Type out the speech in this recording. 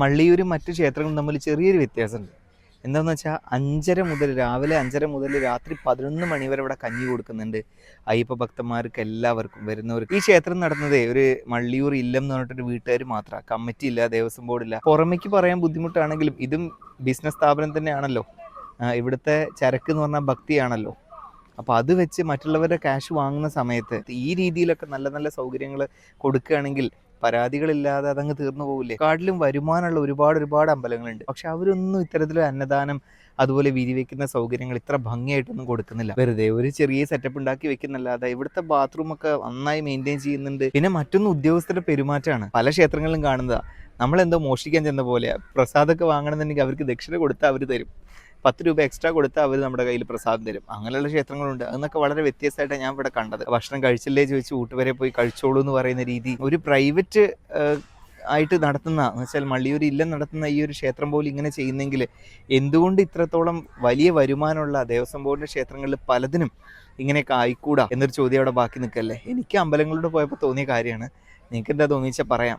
മള്ളിയൂരും മറ്റു ക്ഷേത്രങ്ങളും തമ്മിൽ ചെറിയൊരു വ്യത്യാസമുണ്ട്. എന്താണെന്ന് വെച്ചാൽ അഞ്ചര മുതൽ രാവിലെ അഞ്ചര മുതൽ രാത്രി പതിനൊന്ന് മണി വരെ ഇവിടെ കഞ്ഞി കൊടുക്കുന്നുണ്ട്. അയ്യപ്പ ഭക്തന്മാർക്ക് എല്ലാവർക്കും വരുന്നവർക്ക് ഈ ക്ഷേത്രം നടന്നതേ ഒരു മള്ളിയൂർ ഇല്ലം എന്ന് പറഞ്ഞിട്ടൊരു വീട്ടുകാർ മാത്രമാണ് കമ്മിറ്റി ഇല്ല ദേവസ്വം ഇല്ല. പുറമേക്ക് പറയാൻ ബുദ്ധിമുട്ടാണെങ്കിലും ഇതും ബിസിനസ് സ്ഥാപനം തന്നെയാണല്ലോ. ഇവിടുത്തെ ചരക്ക് എന്ന് പറഞ്ഞാൽ ഭക്തിയാണല്ലോ. അപ്പോൾ അത് വെച്ച് മറ്റുള്ളവരുടെ ക്യാഷ് വാങ്ങുന്ന സമയത്ത് ഈ രീതിയിലൊക്കെ നല്ല നല്ല സൗകര്യങ്ങൾ കൊടുക്കുകയാണെങ്കിൽ പരാതികളില്ലാതെ അതങ്ങ് തീർന്നു പോകില്ലേ കാട്ടിലും വരുമാനമുള്ള ഒരുപാട് ഒരുപാട് അമ്പലങ്ങളുണ്ട്. പക്ഷെ അവരൊന്നും ഇത്തരത്തിൽ അന്നദാനം അതുപോലെ വിരി വെക്കുന്ന സൗകര്യങ്ങൾ ഇത്ര ഭംഗിയായിട്ടൊന്നും കൊടുക്കുന്നില്ല. വെറുതെ ഒരു ചെറിയ സെറ്റപ്പ് ഉണ്ടാക്കി വെക്കുന്നല്ലാതെ ഇവിടുത്തെ ബാത്റൂം ഒക്കെ നന്നായി മെയിന്റെയിൻ ചെയ്യുന്നുണ്ട്. പിന്നെ മറ്റൊന്ന് ഉദ്യോഗസ്ഥരുടെ പെരുമാറ്റമാണ്. പല ക്ഷേത്രങ്ങളിലും കാണുന്നതാണ് നമ്മളെന്തോ മോഷ്ടിക്കാൻ ചെന്ന പോലെ പ്രസാദമൊക്കെ വാങ്ങണമെന്നുണ്ടെങ്കിൽ അവർക്ക് ദക്ഷിണ കൊടുത്താൽ അവർ തരും. പത്ത് രൂപ എക്സ്ട്രാ കൊടുത്താൽ അവർ നമ്മുടെ കയ്യിൽ പ്രസാദം തരും. അങ്ങനെയുള്ള ക്ഷേത്രങ്ങളുണ്ട്. അതൊക്കെ വളരെ വ്യത്യസ്തമായിട്ടാണ് ഞാൻ ഇവിടെ കണ്ടത്. ഭക്ഷണം കഴിച്ചില്ലേ ചോദിച്ച് ഊട്ടുവരെ പോയി കഴിച്ചോളൂ എന്ന് പറയുന്ന രീതി ഒരു പ്രൈവറ്റ് ആയിട്ട് നടത്തുന്ന എന്ന് വെച്ചാൽ മള്ളിയൂർ ഇല്ലം നടത്തുന്ന ഈ ഒരു ക്ഷേത്രം പോലും ഇങ്ങനെ ചെയ്യുന്നെങ്കിൽ എന്തുകൊണ്ട് ഇത്രത്തോളം വലിയ വരുമാനമുള്ള ദേവസ്വം ബോർഡിന്റെ ക്ഷേത്രങ്ങളിൽ പലതിനും ഇങ്ങനെയൊക്കെ ആയിക്കൂടാ എന്നൊരു ചോദ്യം അവിടെ ബാക്കി നിൽക്കല്ലേ? എനിക്ക് അമ്പലങ്ങളോട് പോയപ്പോൾ തോന്നിയ കാര്യമാണ്. നിങ്ങൾക്ക് എന്താ തോന്നിച്ചാൽ പറയാം.